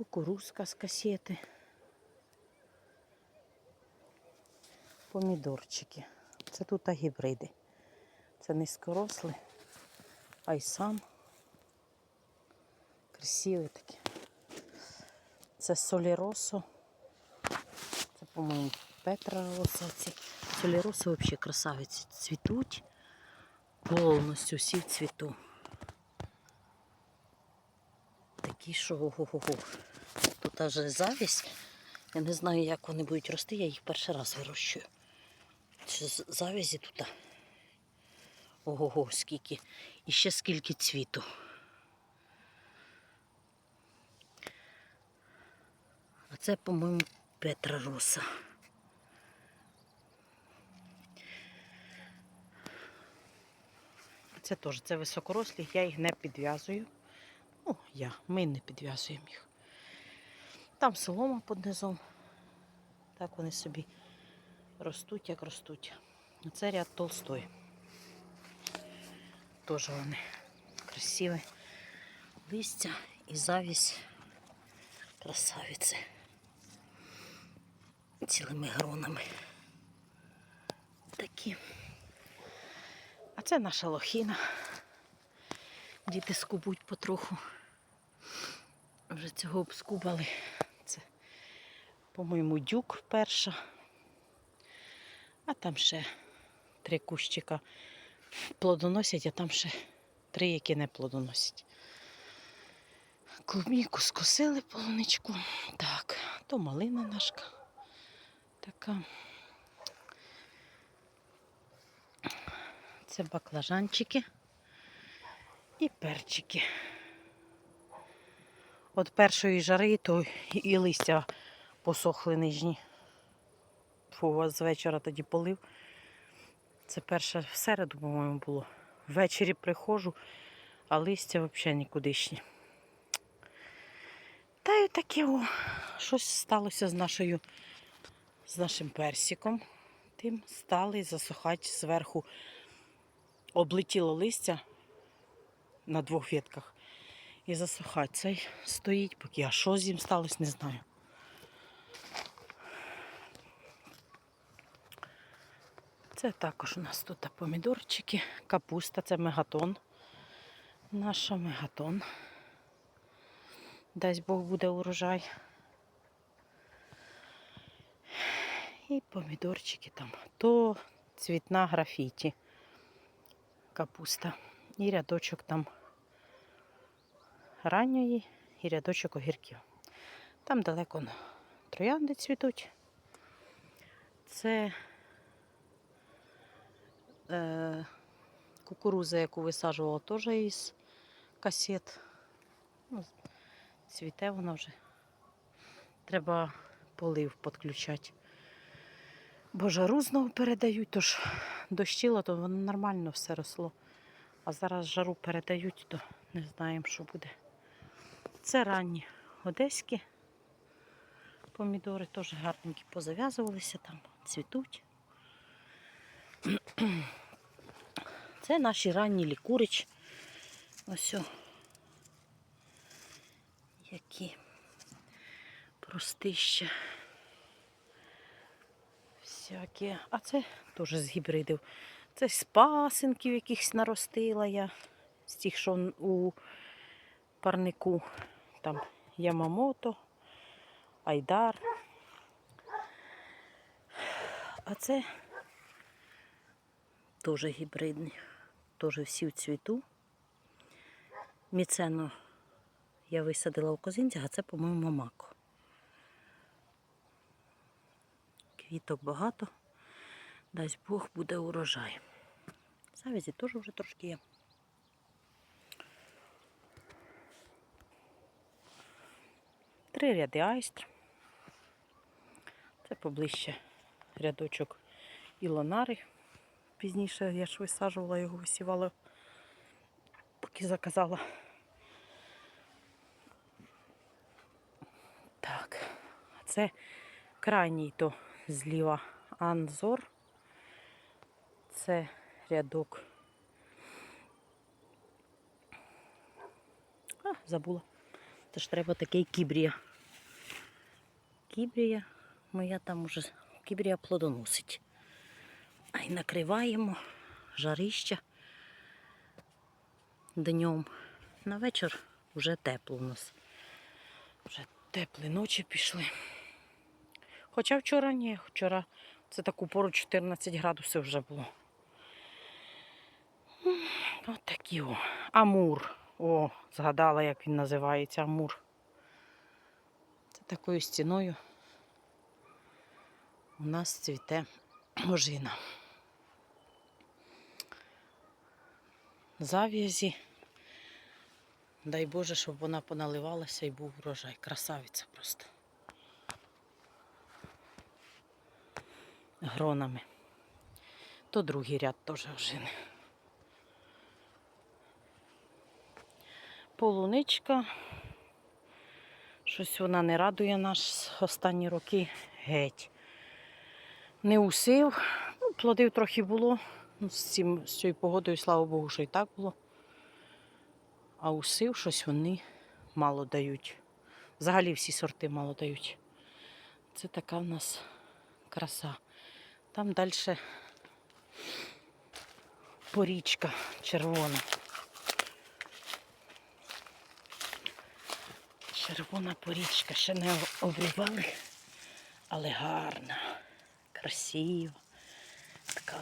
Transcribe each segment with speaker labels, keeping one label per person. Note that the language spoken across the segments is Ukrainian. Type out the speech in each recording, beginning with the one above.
Speaker 1: Кукурузка з касети. Помідорчики. Це тут гібриди. Це низькорослі. Айсан. Красиві такі. Це соліросо. Це, по-моєму, Петра Роса. Ці соліроси взагалі красавиці. Цвітуть повністю всі в цвіту. Такі, що ого-го-го. Аж завість. Я не знаю, як вони будуть рости, я їх перший раз вирощую. Чи завязі тут. Ого-го, скільки. І ще скільки цвіту. А це, по-моєму, Петра Роса. Це теж це високорослі, я їх не підв'язую. Ну, я, ми не підв'язуємо їх. Там солома під низом. Так вони собі ростуть, як ростуть. Це ряд толстой. Теж вони красиві. Листя і завість красавиці. Цілими гронами. Такі. А це наша лохіна. Діти скубуть потроху. Вже цього обскубали. По-моєму, дюк перша. А там ще три кущика плодоносять, а там ще три, які не плодоносять. Клубніку скосили полуничку. Так, то малина нашка. Така. Це баклажанчики і перчики. От першої жари то і листя посохли нижні. Фу, з вечора тоді полив. Це перше в середу, по-моєму, було. Ввечері приходжу, а листя взагалі нікудишні. Та й таке о, щось сталося з нашою, з нашим персиком. Тим стали засухати зверху. Облетіло листя на двох ветках. І засухати. Цей стоїть поки. А що з ним сталося, не знаю. Це також у нас тут помідорчики, капуста, це мегатон. Наша мегатон. Дасть Бог буде урожай. І помідорчики там. То цвітна графіті. Капуста. І рядочок там ранньої і рядочок огірків. Там далеко троянди цвітуть. Це е, кукуруза, яку висаджувала теж із касет. Ну, цвіте вона вже. Треба полив підключати. Бо жару знову передають, тож дощило, то воно нормально все росло. А зараз жару передають, то не знаємо, що буде. Це ранні одеські помідори, теж гарненькі позав'язувалися там, цвітуть. Це наші ранні лікурич. Ось. о. Які простища. Всякі. А це теж з гібридів. Це з пасинків якихось наростила я. З тих, що у парнику. Там Ямамото, Айдар. А це теж гібридні. Теж всі в цвіту. Міцено я висадила у козинцях, а це, по-моєму, мамако. Квіток багато. Дасть Бог буде урожай. Завязі теж вже трошки є. Три ряди айстр. Це поближче рядочок ілонари. Пізніше я ж висаджувала його, висівала, поки заказала. Так, це крайній то зліва Анзор. Це рядок. А, забула. Це ж треба такий кібрія. кібрія. Моя там уже кібрія плодоносить. А й накриваємо жарища днем. На вечір вже тепло у нас. Вже теплі ночі пішли. Хоча вчора ні, вчора це таку пору 14 градусів вже було. От такі о. Амур. О, згадала, як він називається Амур. Це такою стіною у нас цвіте ожина. Зав'язі. Дай Боже, щоб вона поналивалася і був урожай. Красавиця просто. Гронами. То другий ряд теж ожини. Полуничка. Щось вона не радує нас останні роки геть. Не усив. Ну, плодів трохи було. Ну, з, цим, з цією погодою, слава Богу, що і так було. А усив щось вони мало дають. Взагалі всі сорти мало дають. Це така в нас краса. Там далі порічка червона. Червона порічка ще не обрізали, але гарна, красива. Така.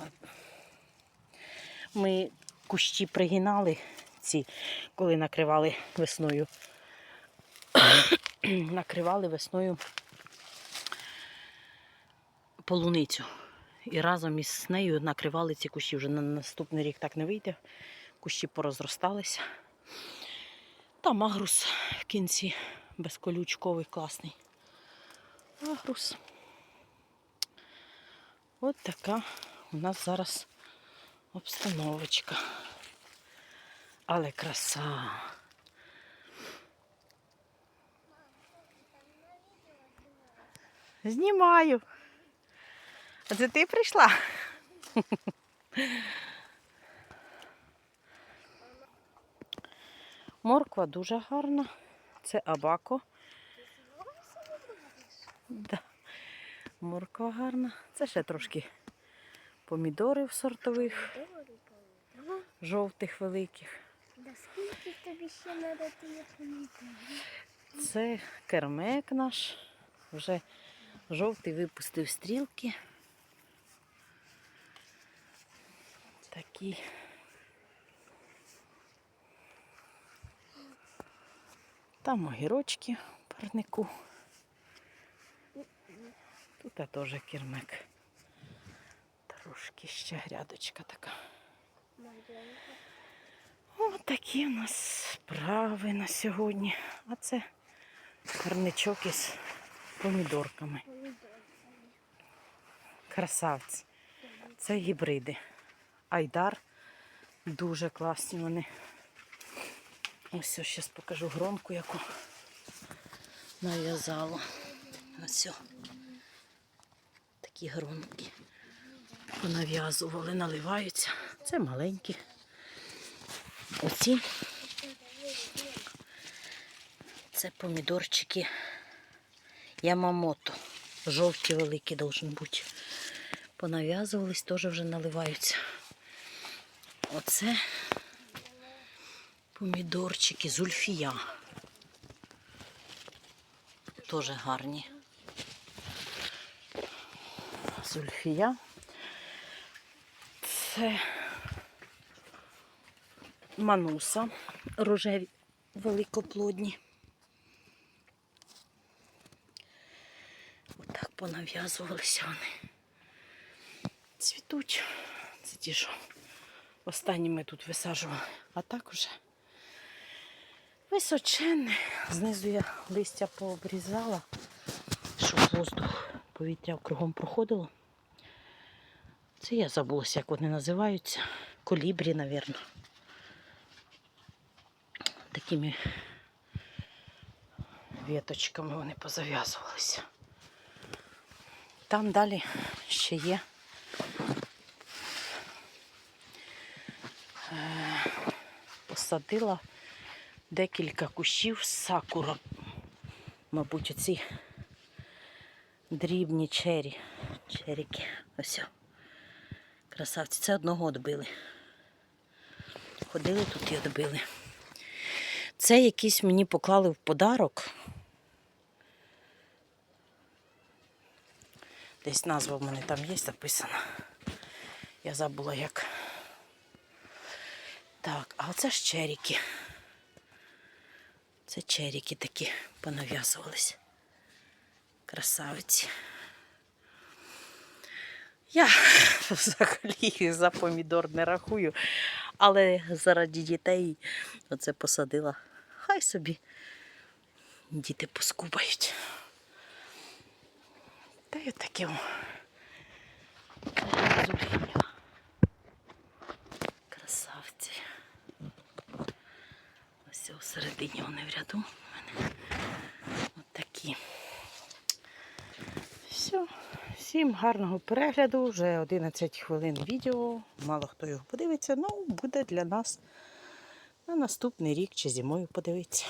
Speaker 1: Ми кущі пригинали ці, коли накривали весною. накривали весною полуницю. І разом із нею накривали ці кущі. Вже на наступний рік так не вийде. Кущі порозросталися. Там агрус в кінці безколючковий, класний. Агрус. От така у нас зараз обстановочка. Але краса. Знімаю. А це ти прийшла? Морква дуже гарна. Це абако. Да. Морква гарна. Це ще трошки помідорів сортових, жовтих великих.
Speaker 2: Да скільки тобі ще треба тієї помідори?
Speaker 1: Це кермек наш. Вже жовтий випустив стрілки. Такі. Там огірочки в парнику. Тут теж кермек. Трошки ще грядочка така. Ось такі у нас справи на сьогодні. А це парничок із помідорками. Красавці. Це гібриди. Айдар. Дуже класні вони. Ось зараз покажу громку, яку нав'язала. Ось. Такі громки. Понав'язували, наливаються. Це маленькі. Оці це помідорчики Ямамото. Жовті великі должен бути. Понав'язувались, теж вже наливаються. Оце помідорчики зульфія. Теж гарні. Зульфія. Це мануса рожеві великоплодні. Отак понав'язувалися вони. Цвітуть. Це ті, що останні ми тут висаджували. А так уже височенне. Знизу я листя пообрізала, щоб воздух, повітря кругом проходило. Це я забулася, як вони називаються. Колібрі, мабуть. Такими віточками вони позав'язувалися. Там далі ще є е, посадила декілька кущів сакура. Мабуть, оці Дрібні чері. Черіки. Ось. Красавці. Це одного добили. Ходили тут і добили. Це якісь мені поклали в подарок. Десь назва в мене там є записана. Я забула як. Так, а оце ж черіки. Це черіки такі понав'язувались. Красавиці. Я взагалі за помідор не рахую, але заради дітей оце посадила. Хай собі діти поскубають. Та й таке. о. Красавці. Ось у середині вони в ряду у мене. От такі. Все. Всім гарного перегляду. Вже 11 хвилин відео. Мало хто його подивиться, ну буде для нас на наступний рік чи зимою подивитися.